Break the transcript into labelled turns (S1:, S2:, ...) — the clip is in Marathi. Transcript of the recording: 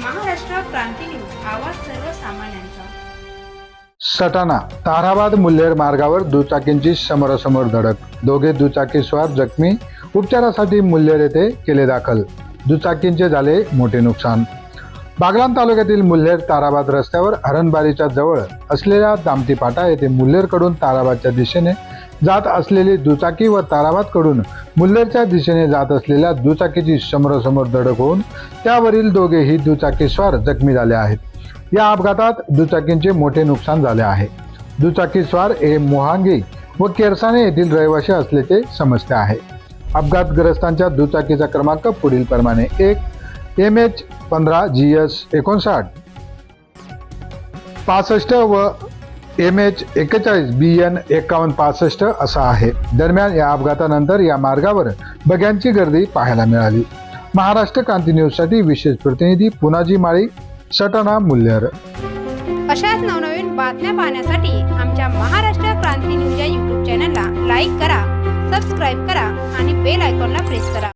S1: क्रांती न्यूज आवाज सर्वसामान्यांचा.
S2: सटाणा ताराबाद मुल्हेर मार्गावर दुचाकींची समोरासमोर धडक. दोघे दुचाकी स्वार जखमी उपचारासाठी मुल्हेर येथे केले दाखल. दुचाकींचे झाले मोठे नुकसान. बागलाण तालुक्यातील मुल्हेर ताराबाद रस्त्यावर हरणबारीच्या जवळ असलेल्या दामटी येथे मुल्हेरकडून ताराबादच्या दिशेने जात असलेली दुचाकी व ताराबादकडून मुल्लरच्या दिशेने जात असलेल्या दुचाकीची समोरासमोर धडक होऊन त्यावरील दोघेही दुचाकीस्वार जखमी झाले आहेत. या अपघातात दुचाकींचे मोठे नुकसान झाले आहे. दुचाकीस्वार हे मोहांगी व केरसाने येथील रहिवासी असल्याचे समजते आहे. अपघातग्रस्तांच्या दुचाकीचा क्रमांक पुढील प्रमाणे एक एम एच पंधरा जी एस एकोणसाठ. पासष्ट व एम एच एकेचाळीस बी एन एकावन्न पासष्ट असा आहे. दरम्यान या अपघातानंतर या मार्गावर बग्यांची गर्दी पाहायला मिळाली. महाराष्ट्र क्रांती न्यूजसाठी विशेष प्रतिनिधी पुनाजी माळी सटाणा मुल्हेर
S1: अशाच नवनवीन बातम्या पाहण्यासाठी आमच्या महाराष्ट्र क्रांती न्यूज या युट्यूब चॅनलला लाईक करा सबस्क्राईब करा आणि बेल आयकॉनला प्रेस करा.